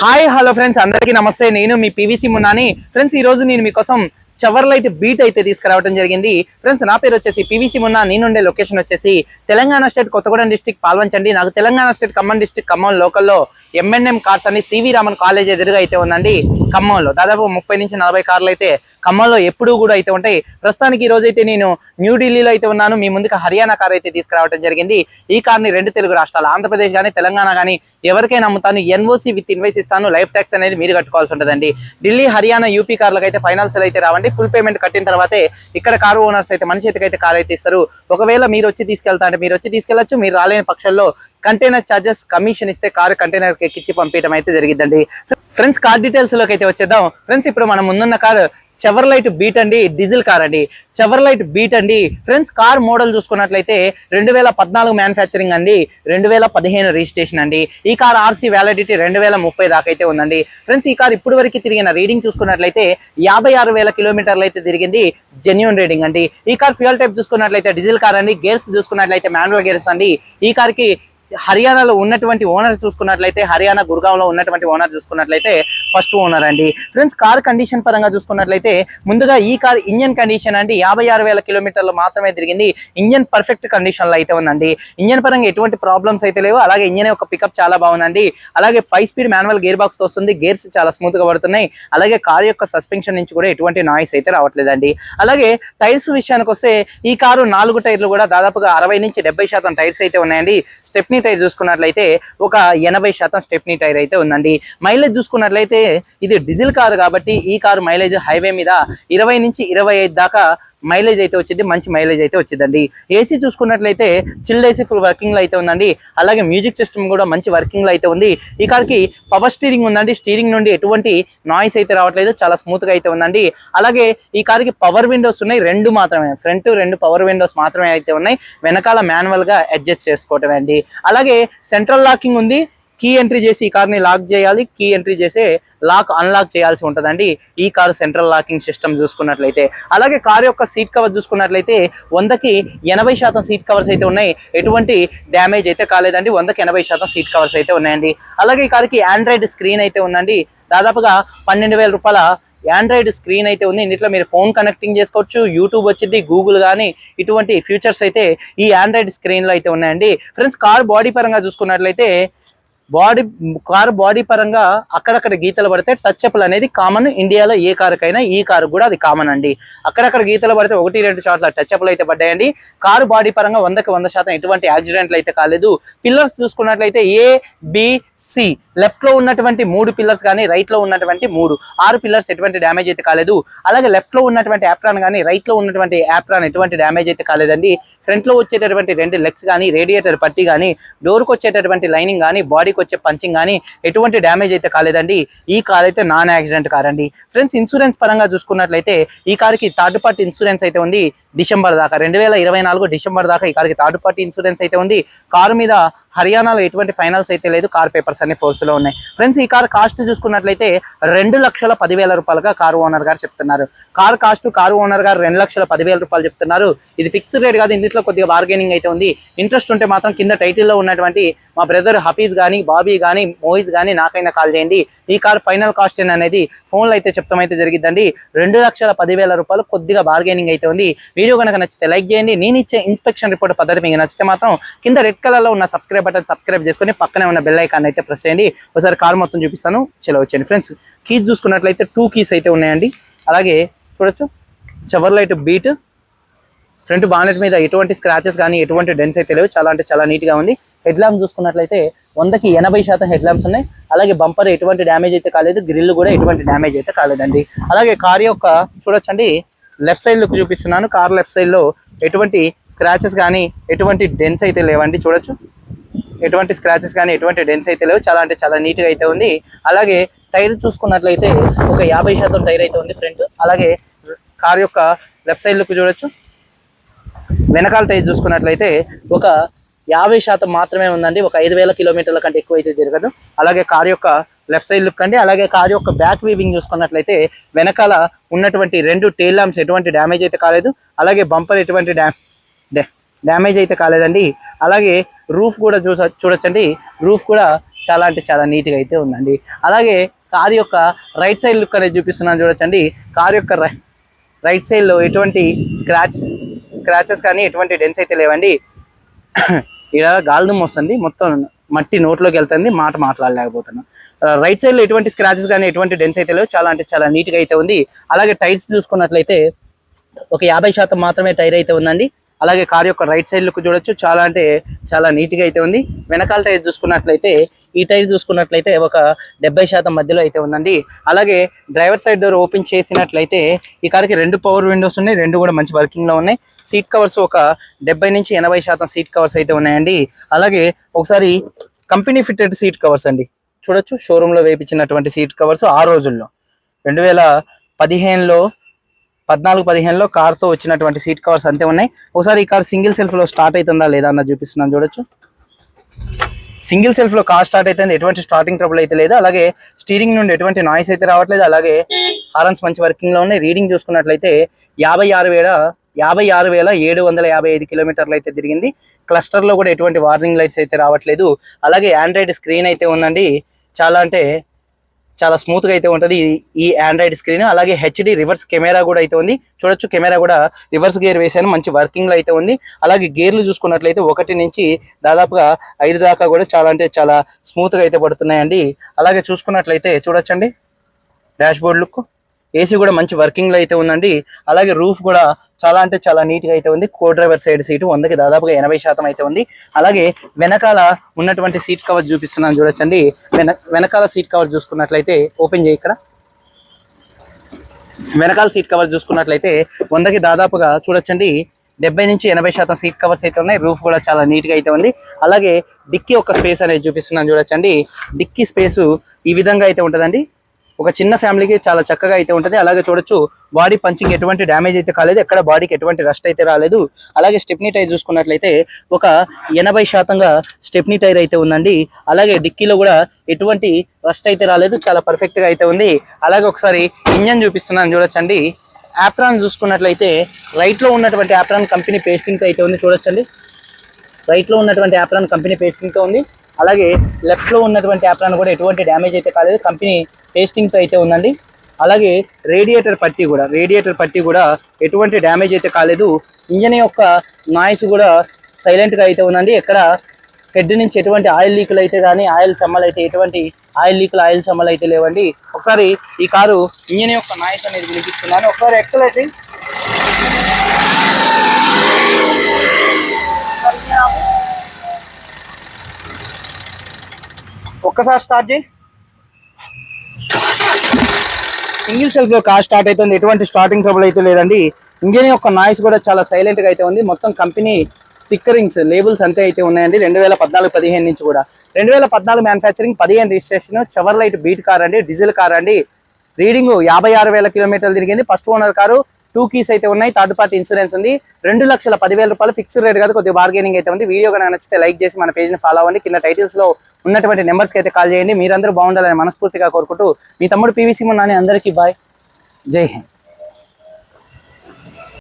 Hi hello friends అందరికీ నమస్తే. నేను మీ పీవీసీ మున్నాని. ఫ్రెండ్స్ ఈ రోజు నేను మీకోసం చవర్లైట్ బీట్ అయితే తీసుకురావడం జరిగింది. ఫ్రెండ్స్ నా పేరు వచ్చేసి పీవీసీ మున్నా. నేనుండే లొకేషన్ వచ్చేసి తెలంగాణ స్టేట్ కొత్తగూడెం డిస్టిక్ పాల్వంచండి. నాకు తెలంగాణ స్టేట్ ఖమ్మం డిస్టిక్ ఖమ్మం లోకల్లో ఎంఎన్ఎం కార్స్ అని సివి రామన్ కాలేజ్ ఎదురుగా అయితే ఉందండి. ఖమ్మంలో దాదాపు ముప్పై నుంచి నలభై కార్లు అయితే ఖమ్మంలో ఎప్పుడూ కూడా అయితే ఉంటాయి. ప్రస్తుతానికి ఈ రోజైతే నేను న్యూఢిల్లీలో అయితే ఉన్నాను. మీ ముందుకు హర్యానా కార్ అయితే తీసుకురావడం జరిగింది. ఈ కార్ని రెండు తెలుగు రాష్ట్రాలు ఆంధ్రప్రదేశ్ కానీ తెలంగాణ కానీ ఎవరికైనా అమ్ముతాను. ఎన్ఓసి విత్ ఇన్వైస్ ఇస్తాను. లైఫ్ ట్యాక్స్ అనేది మీరు కట్టుకోవాల్సి ఉంటుందండి. ఢిల్లీ హర్యానా యూపీ కార్లకు అయితే ఫైనాన్షియల్ అయితే రావండి. ఫుల్ పేమెంట్ కట్టిన తర్వాతే ఇక్కడ కారు ఓనర్స్ అయితే మన చేతికి అయితే కార్ అయితే ఇస్తారు. ఒకవేళ మీరు వచ్చి తీసుకెళ్తా అంటే మీరు వచ్చి తీసుకెళ్ళొచ్చు మీరు రాలేని పక్షంలో కంటైనర్ చార్జెస్ కమిషన్ ఇస్తే కారు కంటైనర్ ఎక్కించి పంపించడం అయితే జరిగిందండి ఫ్రెండ్స్ కార్ డీటెయిల్స్లోకి అయితే వచ్చేద్దాం. ఫ్రెండ్స్ ఇప్పుడు మనం ముందున్న కారు చెవర్లైట్ బీట్ అండి డీజిల్ కార్ అండి. చెవర్లైట్ బీట్ అండి. ఫ్రెండ్స్ కార్ మోడల్ చూసుకున్నట్లయితే రెండు వేల పద్నాలుగు మ్యానుఫ్యాక్చరింగ్ అండి రెండు వేల పదిహేను రిజిస్ట్రేషన్ అండి. ఈ కార్ ఆర్సీ వ్యాలిడిటీ రెండు వేల ముప్పై దాకా అయితే ఉందండి. ఫ్రెండ్స్ ఈ కార్ ఇప్పుడు వరకు తిరిగిన రీడింగ్ చూసుకున్నట్లయితే యాభై ఆరు వేల కిలోమీటర్లు అయితే తిరిగింది జెన్యున్ రీడింగ్ అండి. ఈ కార్ ఫ్యూయల్ టైప్ చూసుకున్నట్లయితే డీజిల్ కార్ అండి గేర్స్ చూసుకున్నట్లయితే మాన్యువల్ గేర్స్ అండి. ఈ కార్కి హర్యానాలో ఉన్నటువంటి ఓనర్ చూసుకున్నట్లయితే హర్యానా గుర్గాంలో ఉన్నటువంటి ఓనర్ చూసుకున్నట్లయితే ఫస్ట్ ఓనర్ అండి. ఫ్రెండ్స్ కార్ కండిషన్ పరంగా చూసుకున్నట్లయితే ముందుగా ఈ కార్ ఇంజన్ కండిషన్ అండి. యాభై ఆరు వేల కిలోమీటర్లు మాత్రమే తిరిగింది. ఇంజన్ పర్ఫెక్ట్ కండిషన్లో అయితే ఉందండి. ఇంజన్ పరంగా ఎటువంటి ప్రాబ్లమ్స్ అయితే లేవు. అలాగే ఇంజన్ యొక్క పికప్ చాలా బాగుందండి. అలాగే five speed manual gear box వస్తుంది. గేర్స్ చాలా స్మూత్గా పడుతున్నాయి. అలాగే కార్ యొక్క సస్పెన్షన్ నుంచి కూడా ఎటువంటి నాయిస్ అయితే రావట్లేదండి. అలాగే టైర్స్ విషయానికి వస్తే ఈ కారు నాలుగు టైర్లు కూడా దాదాపుగా అరవై నుంచి డెబ్బై శాతం టైర్స్ అయితే ఉన్నాయండి. స్టెప్నీ టైర్ చూసుకున్నట్లయితే ఒక ఎనభై శాతం స్టెప్నీ టైర్ అయితే ఉందండి. మైలేజ్ చూసుకున్నట్లయితే ఇది డీజిల్ కారు కాబట్టి ఈ కారు మైలేజ్ హైవే మీద ఇరవై నుంచి ఇరవై ఐదు దాకా మైలేజ్ అయితే వచ్చింది మంచి మైలేజ్ అయితే వచ్చిందండి. ఏసీ చూసుకున్నట్లయితే చిల్డ్ ఏసీ ఫుల్ వర్కింగ్లో అయితే ఉందండి. అలాగే మ్యూజిక్ సిస్టమ్ కూడా మంచి వర్కింగ్లో అయితే ఉంది. ఈ కార్కి పవర్ స్టీరింగ్ ఉందండి. స్టీరింగ్ నుండి ఎటువంటి నాయిస్ అయితే రావట్లేదు. చాలా స్మూత్గా అయితే ఉందండి. అలాగే ఈ కార్కి పవర్ విండోస్ ఉన్నాయి. రెండు మాత్రమే ఫ్రంట్ రెండు పవర్ విండోస్ మాత్రమే అయితే ఉన్నాయి. వెనకాల మాన్యువల్గా అడ్జస్ట్ చేసుకోవటమే అండి. అలాగే సెంట్రల్ లాకింగ్ ఉంది. కీ ఎంట్రీ చేసి ఈ కార్ని లాక్ చేయాలి. కీ ఎంట్రీ చేసే లాక్ అన్లాక్ చేయాల్సి ఉంటుందండి. ఈ కార్ సెంట్రల్ లాకింగ్ సిస్టమ్ చూసుకున్నట్లయితే. అలాగే కార్ యొక్క సీట్ కవర్ చూసుకున్నట్లయితే వందకి ఎనభై శాతం సీట్ కవర్స్ అయితే ఉన్నాయి. ఎటువంటి డ్యామేజ్ అయితే కాలేదండి. వందకి ఎనభై శాతం సీట్ కవర్స్ అయితే ఉన్నాయండి. అలాగే ఈ కార్కి ఆండ్రాయిడ్ స్క్రీన్ అయితే ఉందండి. దాదాపుగా పన్నెండు వేల రూపాయల ఆండ్రాయిడ్ స్క్రీన్ అయితే ఉంది. ఇందులో మీరు ఫోన్ కనెక్టింగ్ చేసుకోవచ్చు. యూట్యూబ్ వచ్చింది గూగుల్ కానీ ఇటువంటి ఫ్యూచర్స్ అయితే ఈ ఆండ్రాయిడ్ స్క్రీన్లో అయితే ఉన్నాయండి. ఫ్రెండ్స్ కార్ బాడీ పరంగా చూసుకున్నట్లయితే బాడీ కారు బాడీ పరంగా అక్కడక్కడ గీతలు పడితే టచ్ అప్లు అనేది కామన్ ఇండియాలో ఏ కారుకైనా ఈ కారు కూడా అది కామన్ అండి. అక్కడక్కడ గీతలు పడితే ఒకటి రెండు చోట్ల టచ్ అప్లు అయితే పడ్డాయండి. కారు బాడీ పరంగా వందకి వంద శాతం ఎటువంటి యాక్సిడెంట్లు అయితే కాలేదు. పిల్లర్స్ చూసుకున్నట్లయితే ఏ బిసి లెఫ్ట్లో ఉన్నటువంటి మూడు పిల్లర్స్ కానీ రైట్లో ఉన్నటువంటి మూడు. ఆరు పిల్లర్స్ ఎటువంటి డ్యామేజ్ అయితే కాలేదు. అలాగే లెఫ్ట్లో ఉన్నటువంటి యాప్రాన్ కానీ రైట్లో ఉన్నటువంటి యాప్రాన్ ఎటువంటి డ్యామేజ్ అయితే కాలేదండి. ఫ్రంట్లో వచ్చేటటువంటి రెండు లెగ్స్ కానీ రేడియేటర్ పట్టి కానీ డోర్కి వచ్చేటటువంటి లైనింగ్ కానీ బాడీకి వచ్చే పంచింగ్ కానీ ఎటువంటి డ్యామేజ్ అయితే కాలేదండి. ఈ కార్ అయితే నాన్ యాక్సిడెంట్ కార్ అండి. ఫ్రెండ్స్ ఇన్సూరెన్స్ పరంగా చూసుకున్నట్లయితే ఈ కార్కి థర్డ్ పార్టీ ఇన్సూరెన్స్ అయితే ఉంది. డిసెంబర్ దాకా రెండు వేల ఇరవై నాలుగు డిసెంబర్ దాకా ఈ కార్కి థర్డ్ పార్టీ ఇన్సూరెన్స్ అయితే ఉంది. కారు మీద హర్యానాలో ఎటువంటి ఫైనల్స్ అయితే లేదు కార్ పేపర్స్ అన్ని ఫోర్స్లో ఉన్నాయి. ఫ్రెండ్స్ ఈ కార్ కాస్ట్ చూసుకున్నట్లయితే రెండు లక్షల పదివేల రూపాయలుగా కారు ఓనర్ గారు చెప్తున్నారు. కార్ కాస్ట్ కారు ఓనర్ గారు రెండు లక్షల పదివేల రూపాయలు చెప్తున్నారు. ఇది ఫిక్స్డ్ రేట్ కాదు ఇందులో కొద్దిగా బార్గెనింగ్ అయితే ఉంది. ఇంట్రెస్ట్ ఉంటే మాత్రం కింద టైటిల్లో ఉన్నటువంటి మా బ్రదర్ హఫీజ్ కానీ బాబీ కానీ మోయిజ్ కానీ నాకైనా కాల్ చేయండి. ఈ కార్ ఫైనల్ కాస్ట్ అనేది ఫోన్లో అయితే చెప్తామైతే జరిగిద్దండి. రెండు లక్షల పదివేల రూపాయలు కొద్దిగా బార్గెనింగ్ అయితే ఉంది. వీడియో కనుక నచ్చితే లైక్ చేయండి. నేను ఇచ్చే ఇన్స్పెక్షన్ రిపోర్ట్ పద్ధతి మీకు నచ్చితే మాత్రం కింద రెడ్ కలర్లో ఉన్న సబ్స్క్రైబ్ బటన్ సబ్స్క్రైబ్ చేసుకొని పక్కనే ఉన్న బెల్ ఐకాన్ అయితే ప్రెస్ చేయండి. ఒకసారి కార్ మొత్తం చూపిస్తాను. చలో వచ్చేయండి. ఫ్రెండ్స్ కీస్ చూసుకున్నట్లయితే టూ కీస్ అయితే ఉన్నాయండి. అలాగే చూడొచ్చు. Chevrolet beat front bonnet మీద ఎటువంటి స్క్రాచెస్ కానీ ఎటువంటి డెన్స్ అయితే లేవు. చాలా అంటే చాలా నీట్గా ఉంది. హెడ్ ల్యాంప్ చూసుకున్నట్లయితే వందకి ఎనభై శాతం హెడ్ ల్యాంప్స్ ఉన్నాయి. అలాగే బంపర్ ఎటువంటి డ్యామేజ్ అయితే కాలేదు. గ్రిల్ కూడా ఎటువంటి డ్యామేజ్ అయితే కాలేదండి. అలాగే కార్ యొక్క చూడొచ్చండి. లెఫ్ట్ సైడ్ లుక్ చూపిస్తున్నాను. కార్ లెఫ్ట్ సైడ్లో ఎటువంటి స్క్రాచెస్ కానీ ఎటువంటి డెన్స్ అయితే లేవండి. చూడొచ్చు. ఎటువంటి స్క్రాచెస్ కానీ ఎటువంటి డెన్స్ అయితే లేవు. చాలా అంటే చాలా నీట్గా అయితే ఉంది. అలాగే టైర్ చూసుకున్నట్లయితే ఒక యాభై శాతం టైర్ అయితే ఉంది ఫ్రంట్ అలాగే కార్ యొక్క లెఫ్ట్ సైడ్ లుక్ చూడొచ్చు. వెనకాల టైర్ చూసుకున్నట్లయితే ఒక యాభై శాతం మాత్రమే ఉందండి. ఒక ఐదు వేల కిలోమీటర్ల కంటే ఎక్కువ అయితే తిరగదు అలాగే కార్ యొక్క లెఫ్ట్ సైడ్ లుక్ అండి. అలాగే కార్ యొక్క బ్యాక్ వీవింగ్ చూసుకున్నట్లయితే వెనకాల ఉన్నటువంటి రెండు టైల్ ల్యాంప్స్ ఎటువంటి డ్యామేజ్ అయితే కాలేదు. అలాగే బంపర్ ఎటువంటి డ్యా డ్యా- డ్యామేజ్ అయితే కాలేదండి. అలాగే రూఫ్ కూడా చూస చూడొచ్చండి. రూఫ్ కూడా చాలా అంటే చాలా నీట్గా అయితే ఉందండి. అలాగే కార్ యొక్క రైట్ సైడ్ లుక్ అనేది చూపిస్తున్నాను చూడొచ్చండి. కార్ యొక్క రైట్ సైడ్లో ఎటువంటి స్క్రాచ్ స్క్రాచెస్ కానీ ఎటువంటి డెన్స్ అయితే లేవండి. ఇలా గాలిదుమ్మ వస్తుంది. మొత్తం మట్టి నోట్లోకి వెళ్తుంది. మాట మాట్లాడలేకపోతున్నాం. రైట్ సైడ్లో ఎటువంటి స్క్రాచెస్ కానీ ఎటువంటి డెన్స్ అయితే లేవు. చాలా అంటే చాలా నీట్గా అయితే ఉంది. అలాగే టైర్స్ చూసుకున్నట్లయితే ఒక యాభై శాతం మాత్రమే టైర్ అయితే ఉందండి. అలాగే కార్ యొక్క రైట్ సైడ్ లుక్ చూడొచ్చు. చాలా అంటే చాలా నీట్గా అయితే ఉంది. వెనకాల టైర్ చూసుకున్నట్లయితే ఈ టైర్ చూసుకున్నట్లయితే ఒక డెబ్బై శాతం మధ్యలో అయితే ఉందండి. అలాగే డ్రైవర్ సైడ్ డోర్ ఓపెన్ చేసినట్లయితే ఈ కార్కి రెండు పవర్ విండోస్ ఉన్నాయి రెండు కూడా మంచి వర్కింగ్లో ఉన్నాయి. సీట్ కవర్స్ ఒక డెబ్బై నుంచి ఎనభై శాతం సీట్ కవర్స్ అయితే ఉన్నాయండి. అలాగే ఒకసారి కంపెనీ ఫిట్టెడ్ సీట్ కవర్స్ అండి. చూడొచ్చు షోరూమ్లో వేయించినటువంటి సీట్ కవర్స్ ఆ రోజుల్లో. రెండు వేల పదిహేనులో పద్నాలుగు పదిహేనులో కార్తో వచ్చినటువంటి సీట్ కవర్స్ అంతే ఉన్నాయి. ఒకసారి ఈ కార్ సింగిల్ సెల్ఫ్లో స్టార్ట్ అవుతుందా లేదా అన్న చూపిస్తున్నాను చూడొచ్చు. సింగిల్ సెల్ఫ్లో కార్ స్టార్ట్ అయితే ఎటువంటి స్టార్టింగ్ ట్రబుల్ అయితే లేదు. అలాగే స్టీరింగ్ నుండి ఎటువంటి నాయిస్ అయితే రావట్లేదు. అలాగే హారన్స్ మంచి వర్కింగ్లో ఉన్నాయి. రీడింగ్ చూసుకున్నట్లయితే యాభై ఆరు వేల యాభై ఆరు వేల ఏడు వందల యాభై ఐదు కిలోమీటర్లు అయితే తిరిగింది. క్లస్టర్లో కూడా ఎటువంటి వార్నింగ్ లైట్స్ అయితే రావట్లేదు. అలాగే ఆండ్రాయిడ్ స్క్రీన్ అయితే ఉందండి. చాలా అంటే చాలా స్మూత్గా అయితే ఉంటుంది. ఈ- ఆండ్రాయిడ్ స్క్రీన్ అలాగే హెచ్డి రివర్స్ కెమెరా కూడా అయితే ఉంది. చూడొచ్చు కెమెరా కూడా రివర్స్ గేర్ వేసాను మంచి వర్కింగ్లో అయితే ఉంది. అలాగే గేర్లు చూసుకున్నట్లయితే ఒకటి నుంచి దాదాపుగా ఐదు దాకా కూడా చాలా అంటే చాలా స్మూత్గా అయితే పడుతున్నాయండి. అలాగే చూసుకున్నట్లయితే చూడొచ్చండి. డాష్ బోర్డ్ లుక్ ఏసీ కూడా మంచి వర్కింగ్లో అయితే ఉందండి. అలాగే రూఫ్ కూడా చాలా అంటే చాలా నీట్గా అయితే ఉంది. కో డ్రైవర్ సైడ్ సీటు వందకి దాదాపుగా ఎనభై శాతం అయితే ఉంది. అలాగే వెనకాల ఉన్నటువంటి సీట్ కవర్ చూపిస్తున్నాను చూడొచ్చండి. వెనకాల సీట్ కవర్ చూసుకున్నట్లయితే ఓపెన్ చేయి ఇక్కడ. వెనకాల సీట్ కవర్ చూసుకున్నట్లయితే వందకి దాదాపుగా చూడొచ్చండి. డెబ్బై నుంచి ఎనభై శాతం సీట్ కవర్స్ అయితే ఉన్నాయి. రూఫ్ కూడా చాలా నీట్గా అయితే ఉంది. అలాగే డిక్కీ ఒక స్పేస్ అనేది చూపిస్తున్నాను చూడొచ్చండి. డిక్కీ స్పేస్ ఈ విధంగా అయితే ఉంటుందండి. ఒక చిన్న ఫ్యామిలీకి చాలా చక్కగా అయితే ఉంటుంది. అలాగే చూడొచ్చు బాడీ పంచింగ్ ఎటువంటి డ్యామేజ్ అయితే కాలేదు. ఎక్కడ బాడీకి ఎటువంటి రస్ట్ అయితే రాలేదు. అలాగే స్టెప్నీ టైర్ చూసుకున్నట్లయితే ఒక ఎనభై శాతంగా స్టెప్నీ టైర్ అయితే ఉందండి. అలాగే డిక్కీలో కూడా ఎటువంటి రస్ట్ అయితే రాలేదు. చాలా పర్ఫెక్ట్గా అయితే ఉంది. అలాగే ఒకసారి ఇంజన్ చూపిస్తున్నాను చూడొచ్చండి. యాప్రాన్ చూసుకున్నట్లయితే రైట్లో ఉన్నటువంటి యాప్రాన్ కంపెనీ పేస్టింగ్తో అయితే ఉంది చూడొచ్చండి. రైట్లో ఉన్నటువంటి యాప్రాన్ కంపెనీ పేస్టింగ్తో ఉంది. అలాగే లెఫ్ట్లో ఉన్నటువంటి యాప్రాన్ కూడా ఎటువంటి డ్యామేజ్ అయితే కాలేదు. కంపెనీ టేస్టింగ్తో అయితే ఉందండి. అలాగే రేడియేటర్ పట్టి కూడా రేడియేటర్ పట్టి కూడా ఎటువంటి డ్యామేజ్ అయితే కాలేదు. ఇంజన్ యొక్క నాయిస్ కూడా సైలెంట్గా అయితే ఉందండి. ఎక్కడ హెడ్ నుంచి ఎటువంటి ఆయిల్ లీకులు అయితే కానీ ఆయిల్ చెమ్మలు అయితే ఎటువంటి ఆయిల్ లీకులు ఆయిల్ చెమ్మలు అయితే లేవండి. ఒకసారి ఈ కారు ఇంజన్ యొక్క నాయిస్ అనేది వినిపిస్తున్నాను. ఒకసారి ఎక్సలైట్ ఒక్కసారి స్టార్ట్ చేయి. సింగిల్ సెల్ఫ్లో కార్ స్టార్ట్ అవుతుంది. ఎటువంటి స్టార్టింగ్ ట్రబుల్ అయితే లేదండి. ఇంజిన్ యొక్క నాయిస్ కూడా చాలా సైలెంట్గా అయితే ఉంది. మొత్తం కంపెనీ స్టిక్కరింగ్స్ లేబుల్స్ అంతే అయితే ఉన్నాయండి. రెండు వేల పద్నాలుగు పదిహేను నుంచి కూడా. రెండు వేల పద్నాలుగు మ్యానుఫ్యాక్చరింగ్ పదిహేను registration Chevrolet beat car అండి డీజిల్ కార్ అండి. రీడింగ్ యాభై ఆరు వేల కిలోమీటర్లు తిరిగింది. First owner car two keys అయితే ఉన్నాయి. థర్డ్ పార్టీ ఇన్సూరెన్స్ ఉంది. రెండు లక్షల పదివేల రూపాయలు ఫిక్స్డ్ రేట్ కాదు కొద్దిగా బార్గెనింగ్ అయితే ఉంది. వీడియో కనుక నచ్చితే లైక్ చేసి మన పేజ్ని ఫాలో అవ్వండి. కింద టైటిల్స్లో ఉన్నటువంటి నెంబర్స్కి అయితే కాల్ చేయండి. మీరందరూ బాగుండాలని మనస్ఫూర్తిగా కోరుకుంటూ మీ తమ్ముడు పీవీసీ నాని అందరికీ బాయ్ జై హింద్.